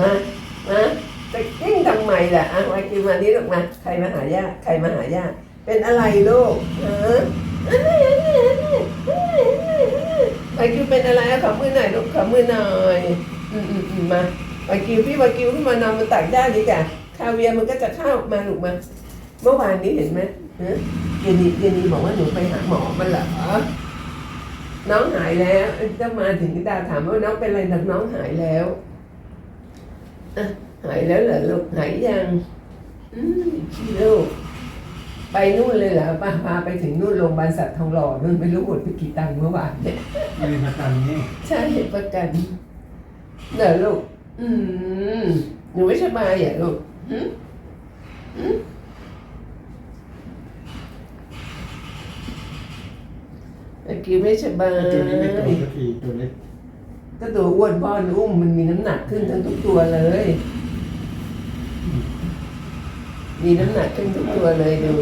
มามาจะกิ้งทำไมล่ะอะมากินมานี่ลูกมา ใครมาหาย่าใครมาหาย่าเป็นอะไรลูกฮะไปกิวเป็นอะไรอะขอมือหน่อยลูกขอมือหน่อยอืมอืมอืมมาไปกิวพี่ไปกิวขึ้นมานอนบนตักย่าดีกว่าคาเวียร์มันก็จะเข้ามาลูกมาเมื่อวานนี้เห็นไหมฮะเยนีเยนีบอกว่าหนูไปหาหมอมาเหรอน้องหายแล้วจะมาถึงดาถามว่าน้องเป็นอะไรน้องหายแล้ว หายแล้วเหรอลูกหายยังอืมลูกไปนู่นเลยเหรอป้าพาไปถึงนู่นโรงพยาบาลสัตว์ทองหล่อนู่นไม่รู้หมดไปกี่ตังค์เมื่อวานเนี่ยมีประกันนี่ใช่เห็นประกันเหรอลูก อืมหนูไม่สบายเหรอะลูกอืมอืมเมื่อกี้ไม่สบายตัวนี้ไม่โตสักทีตัวเล็ก ก็ตัวอ้วนพ่อนุ่มมันมีน้ำหนักขึ้นทั้งทุกตัวเลย มีน้ำหนักขึ้นทุกตัวเลยดู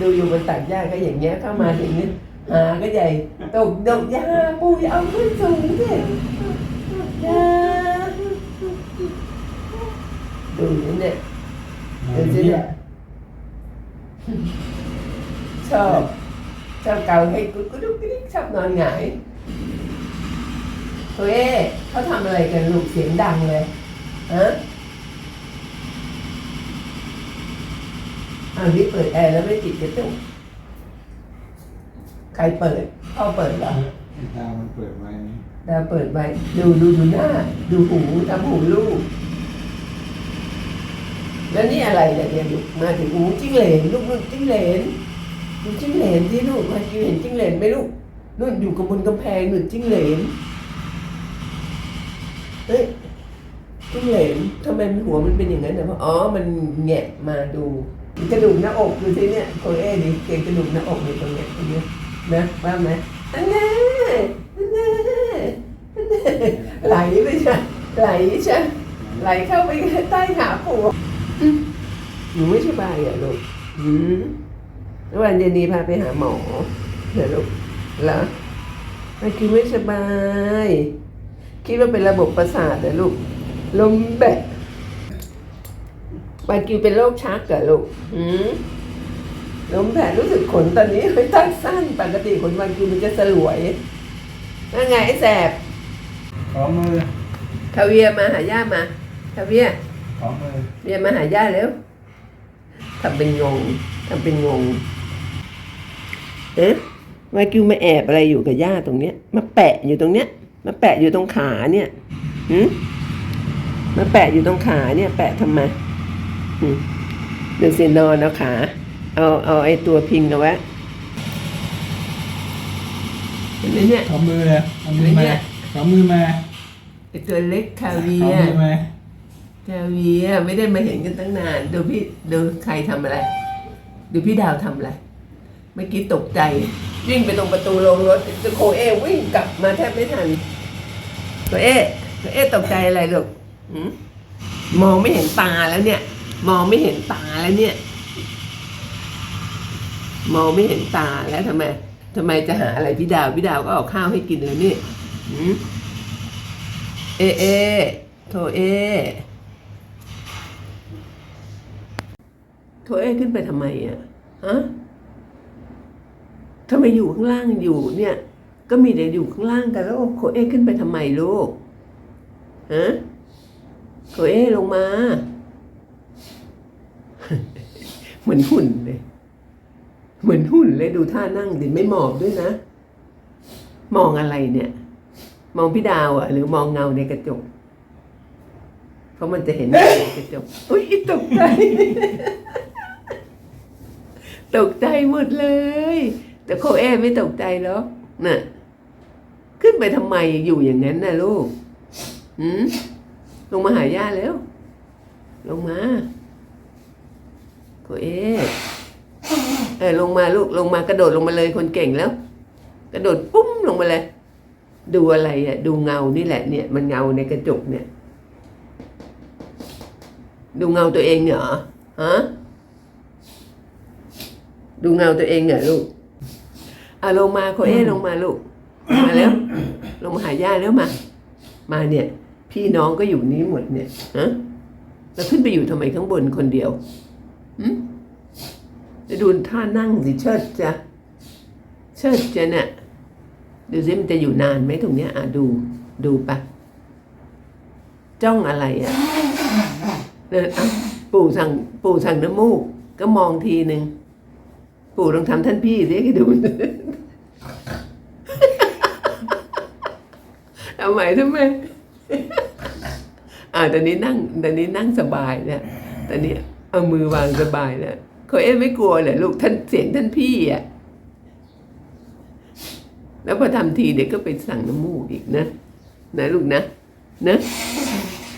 ดูอยู่บนตักหญ้าก็อย่างเงี้ยเข้ามาถึงนี่หาก็ใหญ่ตกดกหญ้าปูอย่าเอาขึ้นสูงสิหญ้าดูนี่เนี่ยดูสิเนี่ยชอบชอบเกาให้กุ๊กกุ๊กกุ๊กกุ๊กชอบนอนหงาย เฮ้ยเขาทำอะไรกันลูกเสียงดังเลยฮะอ้าวนี่เปิดแอร์แล้วไม่ติดกระจกใครเปิดพ่อเปิดเหรอไอ้ตามันเปิดไว้นี่ดาวเปิดไว้ดูดูดูหน้า ดูหูทำหูลูก แล้วนี่อะไรเนี่ยเดี๋ยวลูกมาถึงหูจิ้งเหลนลูกนู่นจิ้งเหลนดูจิ้งเหลนที่ลูกมาคิวเห็นจิ้งเหลนไหมลูกนู่นอยู่กับบนกำแพงนู่นจิ้งเหลน เฮ้ยจิ้งเหลนทำไมมันหัวมันเป็นอย่างนั้นนะเพราอ๋อ มันแงะมาดูกระดูกหน้าอกดูสิเนี่ยโคเอ้ดิเกกระดูกหน้าอกอยู่ตรงเนี้ยตรงเนี้ยนะว่าไหมอันนี้อันนี้อันนี้ไหลไปใช่ไหลใช่ไหลเข้าไปใต้ขาปูอืมหนูไม่สบายอะลูกอืมวันเย็นนี้พาไปหาหมอเหรอลูกเหรอไม่คิดไม่สบาย คิดว่าเป็นระบบประสาทเหรอลูกลมแบะบากิวเป็นโรคชักเหรอลูกอืมลมแบะรู้สึกขนตอนนี้ไม่ตั้งสั้นปกติขนบากิวมันจะสลวยนั่นไงไอ้แสบขอมือคาเวียร์มาหาย่ามาคาเวียร์ขอมือเวียร์มาหาย่าเร็วทำเป็นงงทำเป็นงงเอ๊ะวากิวมาแอบอะไรอยู่กับย่าตรงเนี้ย มาแปะอยู่ตรงเนี้ย มาแปะอยู่ตรงขาเนี่ยหืมมาแปะอยู่ตรงขาเนี่ย แปะทำไมหืมเดี๋ยวสินอนเอาขา เอาเอาไอ้ตัวพิงเอาไว้เห็นไหมเนี่ยขอมือเลยขอมือไม่มาเนี่ยขอมือมาไอ้ตัวเล็กคาขอเวีมืยอร์มาคาเวียร์ไม่ได้มาเห็นกันตั้งนานดูพี่ดูใครทำอะไรดูพี่ดาวทำอะไรเมื่อกี้ตกใจ วิ่งไปตรงประตูลงรถจะโคเอวิ่งกลับมาแทบไม่ทัน ตัวเอตัวเอตกใจอะไรลูกมองไม่เห็นตาแล้วเนี่ย มองไม่เห็นตาแล้วเนี่ย มองไม่เห็นตาแล้วทำไมทำไมจะหาอะไรพี่ดาวพี่ดาวก็เอาข้าวให้กินเลยนี่เอเอโทเอโทเอขึ้นไปทำไมอะฮะทำไมอยู่ข้างล่างอยู่เนี่ย ก็มีแต่อยู่ข้างล่างกันแล้วโคเอ้ขึ้นไปทำไมลูกฮะโคเอ้ลงมา เหมือนหุ่นเลย เหมือนหุ่นเลยดูท่านั่งดิไม่หมอบด้วยนะ มองอะไรเนี่ย มองพี่ดาวอะหรือมองเงาในกระจกเพราะมันจะเห็นในกระจกอุ้ยตกใจตกใจหมดเลย แต่โคเอไม่ตกใจหรอกน่ะ ขึ้นไปทำไมอยู่อย่างนั้นนะลูกหืมลงมาหาย่าแล้ว ลงมาโคเอเออลงมาลูกลงมากระโดดลงมาเลยคนเก่งแล้ว กระโดดปุ้มลงมาเลย ดูอะไรอะ ดูเงานี่แหละเนี่ย มันเงาในกระจกเนี่ย ดูเงาตัวเองเหรอฮะดูเงาตัวเองเหรอลูกอะลงมาโคเอลงมาลูก มาแล้วลงมาหาย่าแล้วมา มาเนี่ย พี่น้องก็อยู่นี้หมดเนี่ยฮะแล้วขึ้นไปอยู่ทำไมข้างบนคนเดียวหืมจะดูท่านั่งสิเชิดจะเชิดจะเนี่ยดูสิมันจะอยู่นานไหมตรงเนี้ยอะดูดูปะจ้องอะไรอะเนี่ยอะปู่สั่งปู่สั่งน้ำมูก ก็มองทีหนึ่งปู่ลองทำท่านพี่สิให้ดู เอาใหม่ทำไมอ่าตอนนี้นั่งตอนนี้นั่งสบายแล้วตอนนี้เอามือวางสบายแล้วเขาเอ๊ะไม่กลัวเหรอลูกท่านเสียงท่านพี่อะแล้วพอทำทีเด็กก็ไปสั่งน้ำมูกอีกนะนะลูกนะนะ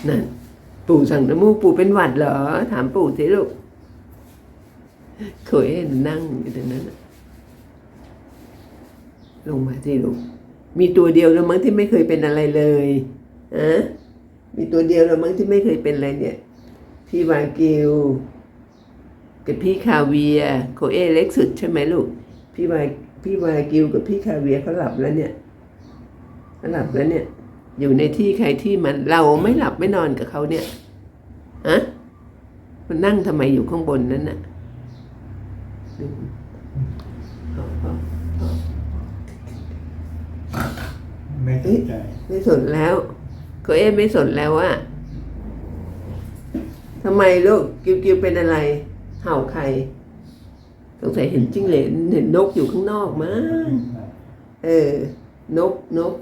นั่นปู่สั่งน้ำมูกปู่เป็นหวัดเหรอ ถามปู่สิลูกเคยเห็นนั่งอยู่ตรงนั้นลงมาสิลูก มีตัวเดียวแล้วมั้งที่ไม่เคยเป็นอะไรเลยอะมีตัวเดียวแล้วมั้งที่ไม่เคยเป็นอะไรเนี่ย พี่วากิว กับพี่คาเวียโคเอเล็กสุดใช่ไหมลูก พี่วาพี่วากิวกับพี่คาเวียเขาหลับแล้วเนี่ยเขาหลับแล้วเนี่ย อยู่ในที่ใครที่มันเราไม่หลับไม่นอนกับเขาเนี่ยฮะมันนั่งทำไมอยู่ข้างบนนั้นน่ะดูพอพอพอ ไม่สนใจไม่สนแล้วโคเอไม่สนแล้วว่าทำไมลูกกิวกิวเป็นอะไร เห่าใครสงสัยเห็นจิ้งเหลนเห็นนกอยู่ข้างนอกมั้งเออ นกนก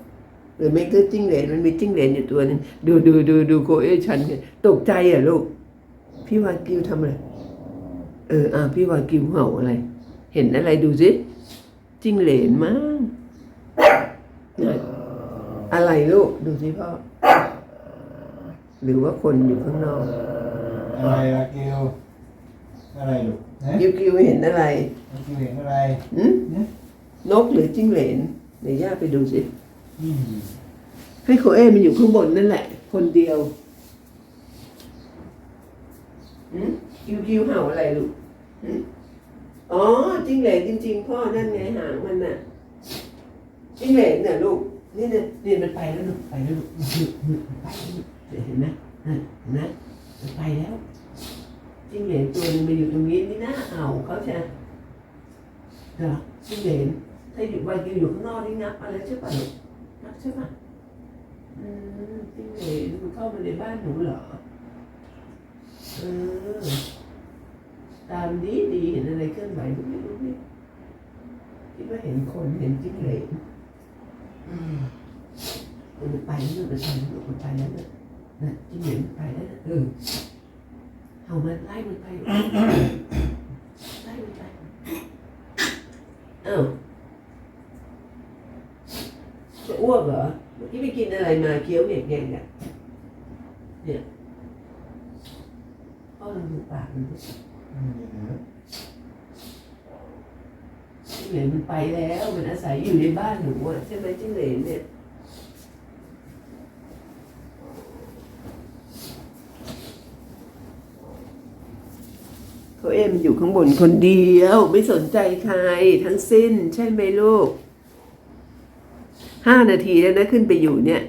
หรือไม่ก็จิ้งเหลนมันมีจิ้งเหลนอยู่ตัวนึงดูดูดูดูโคเอชันเนี่ยตกใจอะลูก พี่วากิวทำอะไรเอออะพี่วากิวเห่าอะไร เห็นอะไรดูสิจิ้งเหลนมั้ง อะไรลูก ดูสิพ่อ หรือว่าคนอยู่ข้างนอก อะไรละเกลอะไรลูกนะกิวกิวเห็นอะไรละเกลเห็นอะไรหืมนกหรือจิ้งเหลนเดี๋ยวย่าไปดูสิ อืมให้โคเอมันอยู่ข้างบนนั่นแหละ คนเดียวหืมกิวกิวเห่าอะไรลูกหืมอ๋อจิ้งเหลนจริง ๆ พ่อนั่นไงหางมันน่ะจิ้งเหลนน่ะลูก นี่เนี่ยนี่มันไปแล้วลูกไปแล้วลูกมันไปแล้วเดี๋ยวเห็นไหมนั่นเห็นไหมมันไปแล้วจิ้งเหลนตัวหนึงมาอยู่ตรงนี้นี่นะเห่าเขาใช่ไหมเหรอจิ้งเหลนถ้าอยู่วากิวอยู่ข้างนอกนี่งับอะไรใช่ป่ะลูกงับใช่ปะอืมจิ้งเหลนมันเข้ามาในบ้านหนูเหรอเออตามดีดีเห็นอะไรเคลื่อนไหวดูไม่รู้นี่คิดว่าเห็นคนเห็นจิ้งเหลน อืมมันไปแล้วมันไปแล้วมันไปแล้วนะนะจิ้งเหลนมันไปแล้วนะเออ เอามันไล่มันไปไล่มันไปเอ้าจะอ้วกเหรนอะไรมาเคี้ยวเหงียกแงเนี่ยเนี่ยพ่อลองดูปากมันมันไปแล้วมันอาศัยอยู่ในบ้านหนูอะใช่ไหมจิ้งเหลนเนี่ยเขาเอ็มอยู่ข้างบนคนเดียว ไม่สนใจใครทั้งสิ้น ใช่ไหมลูกห้านาทีแล้วนะขึ้นไปอยู่เนี่ย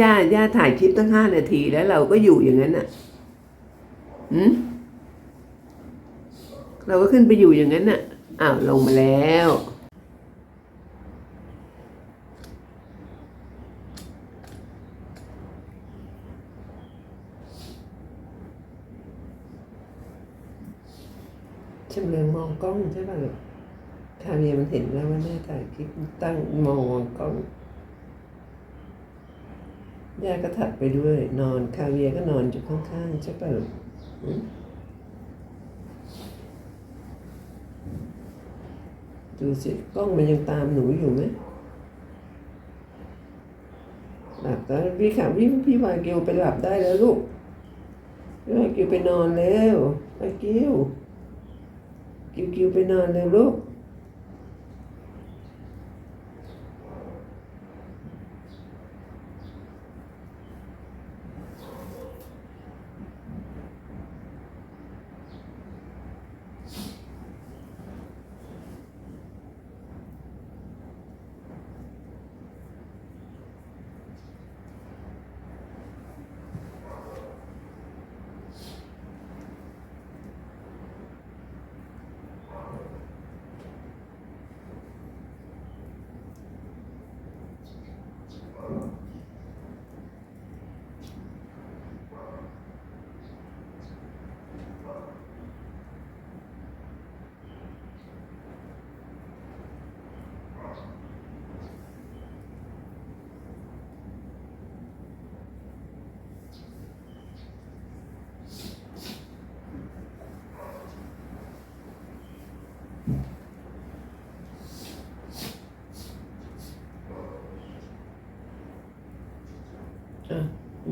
ย่าย่าถ่ายคลิปตั้งห้านาทีแล้วเราก็อยู่อย่างนั้นน่ะหืมเราก็ขึ้นไปอยู่อย่างนั้นน่ะ อ้าวลงมาแล้วชำเลืองมองกล้องใช่ป่ะลูกคาเวียมันเห็นแล้วว่าแม่ถ่ายคลิปตั้งมองกล้องย่าก็ถัดไปด้วย นอนคาเวียก็นอนอยู่ข้างๆใช่ป่ะลูกอืม ดูสิกล้องมันยังตามหนูอยู่ไหมหลับแล้วพี่ขาพี่พี่วากิวไปหลับได้แล้วลูกพี่วากิวไปนอนแล้ววากิวกิวกิวไปนอนแล้วลูก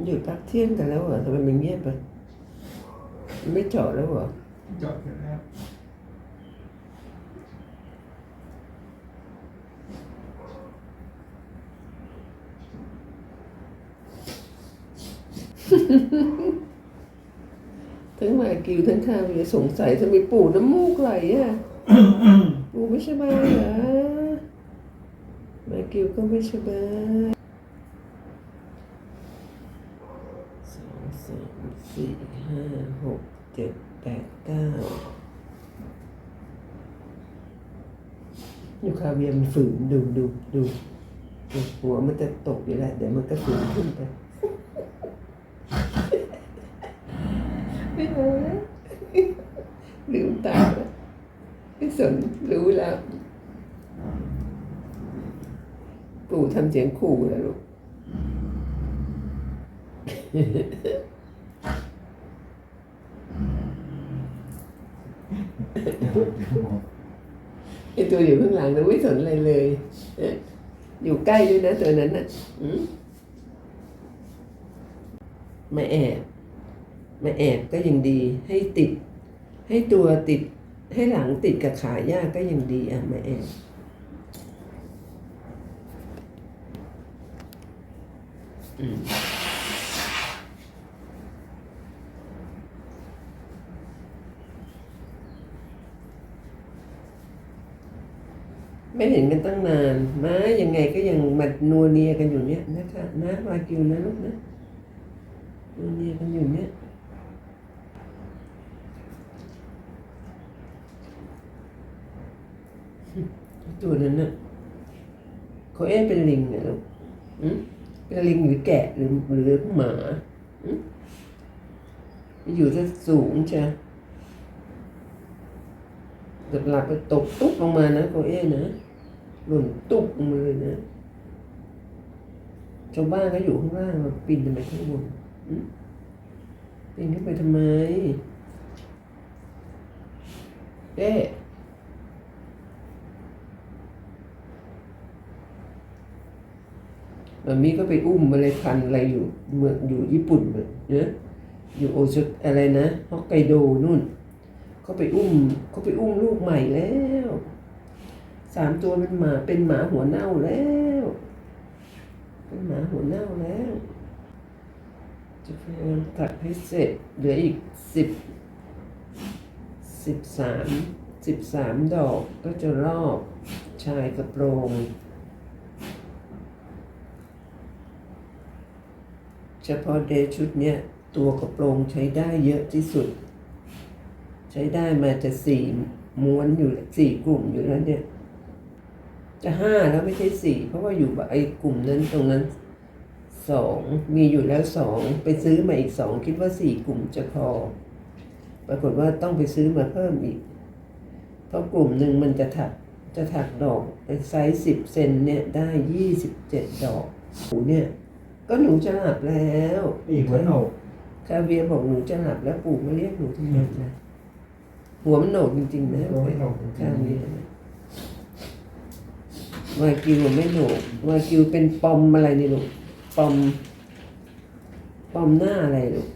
หยุดพักเที่ยงกันแล้วเหรอทำไมมันเงียบไปมันไม่เจาะแล้วเหรอจบแล้วทั้งมากิวทั้งข้าวเลยสงสัยทำไมปู่น้ำมูกไหลอะปู่ไม่สบายเหรอมากิวก็ไม่สบายสองสาม สี่ห้าหกเจ็ดแปดเก้าอยู่คาเวียมันฝืนดูดูดูดูหัวมันจะตกอยู่แล้วเดี๋ยวมันก็ฝืนขึ้นไปไม่เอาแล้วลืมตาแล้วไม่สนรู้แล้ว ปู่ทำเสียงขู่แล้วลูก ไอตัวอยู่ข้างหลังนะไม่สนอะไรเลยอยู่ใกล้ด้วยนะตัวนั้นน่ะมมาแอบมาแอบก็ยังดีให้ติด ให้ตัวติดให้หลังติดกับขาย่าก็ยังดีอะมาแอบอืม ไม่เห็นกันตั้งนานมายังไงก็ยังมานัวเนียกันอยู่เนี้ยนะคะนะวากิวนะลูกนะนัวเนียกันอยู่เนี้ยตัวนั้นน่ะเขาเอ๊เป็นลิงเนี่ยลูกอืมเป็นลิงหรือแกะหรือหรือหมาอืมอยู่ที่สูงจ้ะหลับหลับๆไปตกตุ๊บลงมานะเขาเอ๊ะนะ หล่นตุ๊บลงมาเลยนะชาวบ้านก็อยู่ข้างล่างมาปีนขึ้นไปข้างบนอืมปีนขึ้นไปทำไมเอ๊ะมันมีก็ไปอุ้มอะไรพันอะไรอยู่เมืองอยู่ญี่ปุ่นเนะอยู่โอซุอะไรนะฮอกไกโดนู่นเขาไปอุ้มเขาไปอุ้มลูกใหม่แล้ว สามตัวเป็นหมาเป็นหมาหัวเน่าแล้ว เป็นหมาหัวเน่าแล้ว จะพยายามตัดให้เสร็จเหลืออีกสิบสิบสามสิบสามดอกก็จะรอบชายกระโปรงเฉพาะเดชุดเนี้ยตัวกระโปรงใช้ได้เยอะที่สุด ใช้ได้มาจะสี่ม้วนอยู่สี่กลุ่มอยู่แล้วเนี่ย จะห้าแล้วไม่ใช่สี่เพราะว่าอยู่แบบไอ้กลุ่มนั้นตรงนั้นสองมีอยู่แล้วสองไปซื้อมาอีกสองคิดว่าสี่กลุ่มจะพอ ปรากฏว่าต้องไปซื้อมาเพิ่มอีก เพราะกลุ่มหนึ่งมันจะถักจะถักดอกไซส์สิบเซนเนี่ยได้ยี่สิบเจ็ดดอกหูเนี่ย ก็หนูจะหลับแล้วอีกหัวโหนกคาเวียบอกหนูจะหลับแล้วปู่มาเรียกหนูทำไมนะหัวมันโหนกจริงๆนะหัวโหนกจริคางเวียนะ วากิวไม่หนกวากิวเป็นปอมอะไรนี่ลูกปอมปอมหน้าอะไรลูก